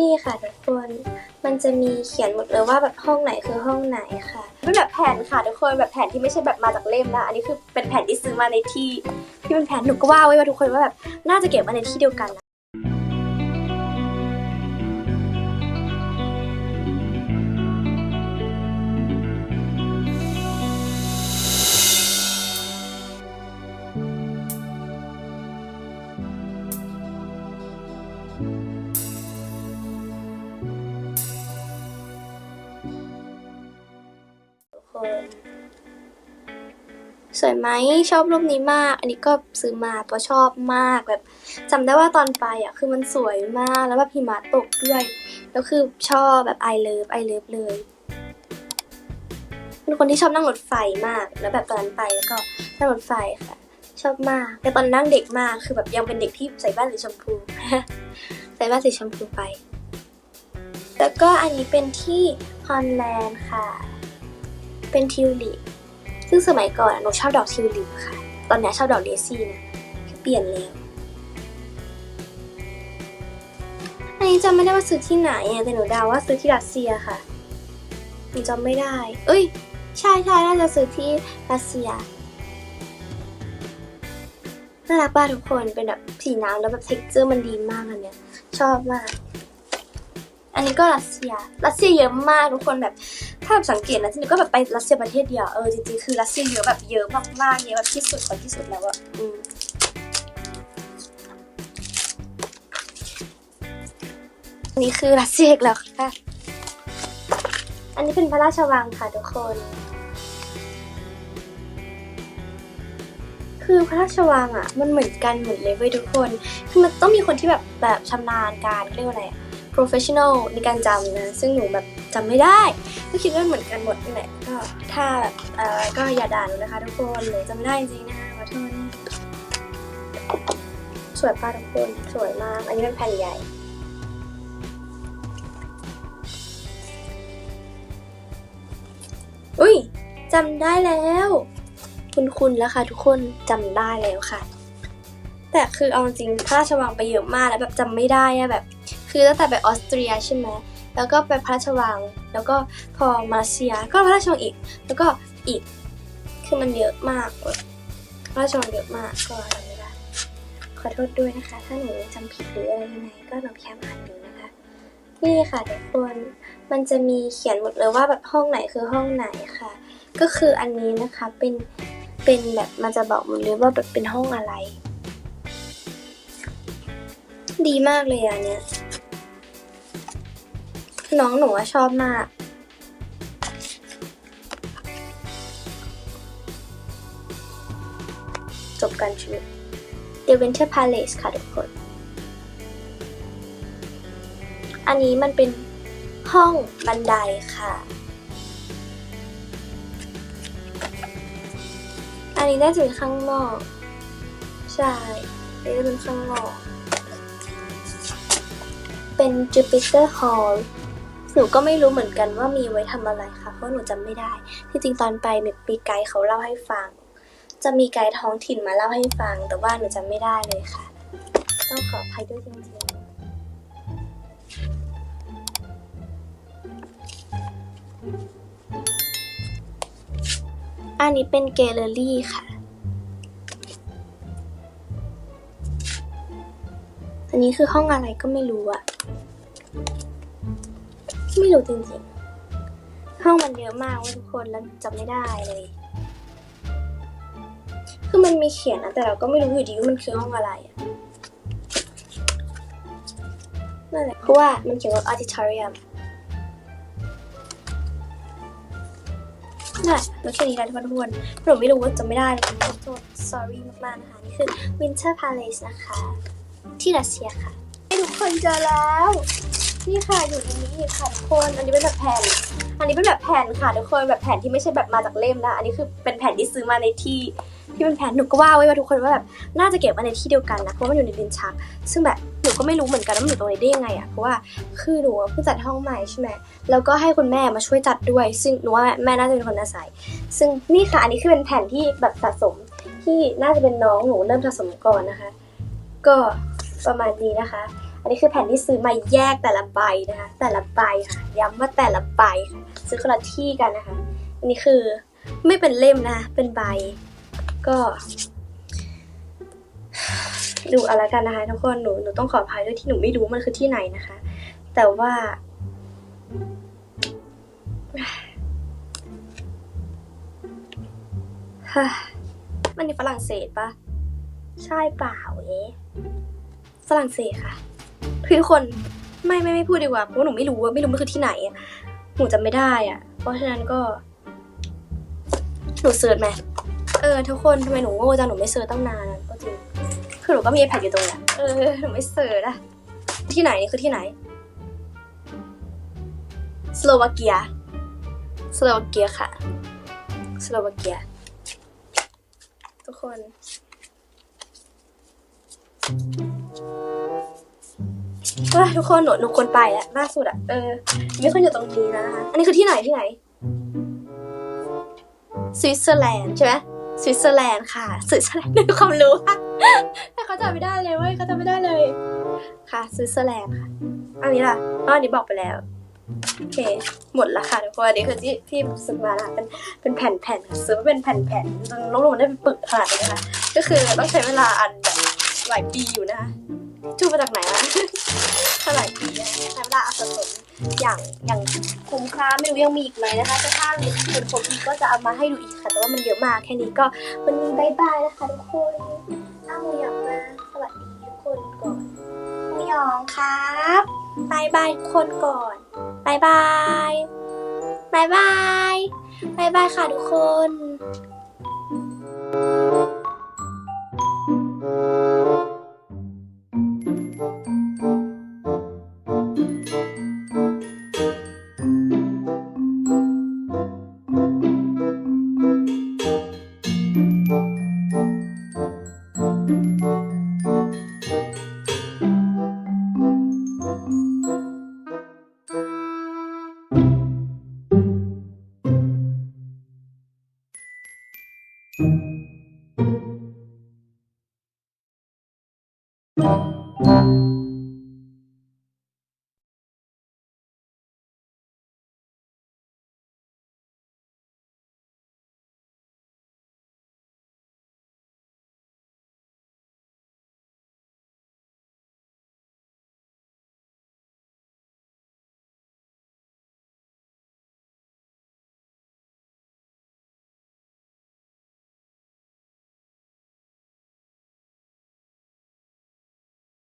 นี่ค่ะทุกคน มันจะมีเขียนหมดเลยว่าแบบห้องไหนคือห้องไหนค่ะเป็นแบบแผนค่ะทุกคนแบบแผนที่ไม่ใช่แบบมาจากเล่มนะอันนี้คือเป็นแผนที่ซื้อมาในที่ที่เป็นแผนหนูก็ว่าไว้ว่าทุกคนว่าแบบน่าจะเก็บมาในที่เดียวกันนะ สวยไหมชอบรูปนี้มาก อันนี้ก็ซื้อมาเพราะชอบมากแบบจำได้ว่าตอนไปอะคือมันสวยมากแล้วแบบหิมะตกด้วยแล้วคือชอบแบบ I love I love เลยเป็นคนที่ชอบนั่งรถไฟมาก แล้วแบบตอนนั้นไปแล้วก็นั่งรถไฟค่ะ ชอบมาก แต่ตอนนั่งเด็กมากคือแบบยังเป็นเด็กที่ใส่แว่นสีชมพูใส่แว่นสีชมพูไป แล้วก็อันนี้เป็นที่ฮอนแลนด์ค่ะ เป็นทิวลิป ซึ่งสมัยก่อนอะหนูชอบดอกทิวลิปค่ะ ตอนนี้ชอบดอกเดซี่นะคือเปลี่ยนแล้ว อันนี้จำไม่ได้ว่าซื้อที่ไหนแต่หนูเดาว่าซื้อที่รัสเซียค่ะ หนูจำไม่ได้ เอ้ย ใช่ใช่น่าจะซื้อที่รัสเซีย น่ารักป่ะทุกคน เป็นแบบสีน้ำแล้วแบบเท็กเจอร์มันดีมากอันเนี้ย ชอบมากอันนี้ก็รัสเซีย รัสเซียเยอะมากทุกคนแบบ ถ้าสังเกตนะที่นี่ก็แบบไปรัสเซียประเทศเดียวเออจริงๆคือรัสเซียเยอะแบบเยอะมากๆเยอะแบบที่สุดของที่สุดแล้วอะอืมอันนี้คือรัสเซียอีกแล้วค่ะ อันนี้เป็นพระราชวังค่ะทุกคน คือพระราชวังอะมันเหมือนกันหมดเลยเว้ยทุกคน คือมันต้องมีคนที่แบบแบบชำนาญการเรียกว่าอะไรอะ professional ในการจำนะ ซึ่งหนูแบบจำไม่ได้ ก็คิดว่าเหมือนกันหมดนี่แหละก็ถ้าแบบเอ่อก็อย่าด่าหนูนะคะทุกคนหนูจำไม่ได้จริงๆนะคะขอโทษนะสวยป้าทุกคนสวยมาก อันนี้เป็นแผ่นใหญ่อุ้ยจำได้แล้ว คุณคุณแล้วค่ะทุกคนจำได้แล้วค่ะ แต่คือเอาจริงพระราชวังไปเยอะมากแล้วแบบจำไม่ได้อะแบบ คือตั้งแต่ไปออสเตรียใช่ไหมแล้วก็ไปพระราชวัง แล้วก็พอมาเซีย ก็พระราชวังอีก แล้วก็อีก คือมันเยอะมากเลยพระราชวังเยอะมากก็จำไม่ได้ ขอโทษด้วยนะคะ ถ้าหนูจำผิดหรืออะไรยังไงก็ลองแคปอ่านดูนะคะ นี่ค่ะทุกคน มันจะมีเขียนหมดเลยว่าแบบห้องไหนคือห้องไหนค่ะ ก็คืออันนี้นะคะเป็น เป็นแบบมันจะบอกหมดเลยว่าแบบเป็นห้องอะไร ดีมากเลยอันเนี้ย น้องหนูอะชอบมาก จบกันชีวิต The Winter Palace ค่ะทุกคน อันนี้มันเป็นห้องบันไดค่ะ อันนี้น่าจะเป็นข้างนอก ใช่อันนี้จะเป็นข้างนอก เป็น Jupiter Hall หนูก็ไม่รู้เหมือนกันว่ามีไว้ทำอะไรค่ะ เพราะหนูจำไม่ได้ ที่จริงตอนไปมีไกด์เขาเล่าให้ฟัง จะมีไกด์ท้องถิ่นมาเล่าให้ฟัง แต่ว่าหนูจำไม่ได้เลยค่ะ ต้องขออภัยด้วยจริงๆอันนี้เป็นแกลเลอรี่ค่ะ อันนี้คือห้องอะไรก็ไม่รู้อะ ไม่รู้จริงๆ ห้องมันเยอะมากว้ยทุกคนแล้วจำไม่ได้เลย คือมันมีเขียนนะแต่เราก็ไม่รู้อยู่ดีว่ามันคือห้องอะไรอะนั่นแหละเพราะว่ามันเขียนว่า auditorium นั่นแหละแล้วแค่นี้แหละทุกคนหนูไม่รู้ว่าจำไม่ได้เลยขอโทษ sorry มากๆนะคะนี่คือ Winter Palace นะคะ ที่รัสเซียค่ะให้ทุกคนเจอแล้ว นี่ค่ะอยู่ตรงนี้ค่ะทุกคนอันนี้เป็นแบบแผ่น อันนี้เป็นแบบแผ่นค่ะทุกคนแบบแผ่นที่ไม่ใช่แบบมาจากเล่มนะ อันนี้คือเป็นแผ่นที่ซื้อมาในที่ที่เป็นแผ่นหนูก็ว่าไว้ว่าทุกคนว่าแบบน่าจะเก็บมาในที่เดียวกันนะเพราะว่ามันอยู่ในลิ้นชัก ซึ่งแบบหนูก็ไม่รู้เหมือนกันว่ามันอยู่ตรงนี้ได้ยังไงอะเพราะว่าคือหนูเพิ่งจัดห้องใหม่ใช่ไหมแล้วก็ให้คุณแม่มาช่วยจัดด้วย ซึ่งหนูว่าแม่น่าจะเป็นคนอาศัย ซึ่งนี่ค่ะอันนี้คือเป็นแผ่นที่แบบสะสมที่น่าจะเป็นน้องหนูเริ่มสะสมก่อนนะคะ ก็ประมาณนี้นะคะ อันนี้คือแผ่นที่ซื้อมาแยกแต่ละใบนะคะ แต่ละใบค่ะ ย้ำว่าแต่ละใบค่ะ ซื้อคนละที่กันนะคะ อันนี้คือไม่เป็นเล่มนะ เป็นใบ ก็ ดูเอาละกันนะคะทุกคน หนู หนูต้องขออภัยด้วยที่หนูไม่รู้มันคือที่ไหนนะคะ แต่ว่าฮ่มันในฝรั่งเศสปะใช่เปล่าเอ๊ฝรั่งเศสค่ะ ทุกคนไม่ไม่ไม่พูดดีกว่าเพราะหนูไม่รู้ว่าไม่รู้มันคือที่ไหนอะหนูจำไม่ได้อะเพราะฉะนั้นก็หนูเสิร์ชไหมเออทุกคนทำไมหนูโง่จังหนูไม่เสิร์ชตั้งนานก็จริงคือหนูก็มี iPad อยู่ตรงนี้เออหนูไม่เสิร์ชอะที่ไหนนี่คือที่ไหนสโลวาเกียสโลวาเกียค่ะสโลวาเกียทุกคน เฮ้ยทุกคนหนูหนูควรไปแล้วล่าสุดอะเออมีคนอยู่ตรงนี้แล้วนะคะ อันนี้คือที่ไหนที่ไหน สวิตเซอร์แลนด์ใช่ไหมสวิตเซอร์แลนด์ค่ะสวิตเซอร์แลนด์มีความรู้ค่ะแต่เขาจำไม่ได้เลยเว้ยเขาจำไม่ได้เลย ค่ะสวิตเซอร์แลนด์ค่ะ อันนี้ล่ะอ๋ออันนี้บอกไปแล้ว โอเค หมดละค่ะทุกคนอันนี้คือที่ที่ซื้อมาละเป็นเป็นแผ่นแผ่นๆค่ะซื้อมาเป็นแผ่นแผ่นๆจนน้องลงได้เป็นปึกขนาดนี้นะคะ ก็คือต้องใช้เวลาอันแบบหลายปีอยู่นะคะ จูมาจากไหนอะหลายปีนะคะใช้เวลาอันสะสมอย่างอย่างคุ้มค่าไม่รู้ยังมีอีกไหมนะคะแต่ถ้ามีคนครบอีกก็จะเอามาให้ดูอีกค่ะ แต่ว่ามันเยอะมากแค่นี้ก็วันนี้บายบายนะคะทุกคนอ้าวมูหยองมาสวัสดีทุกคนก่อนมูหยองครับบายบายทุกคนก่อนบายบายบายบายบายบายค่ะทุกคน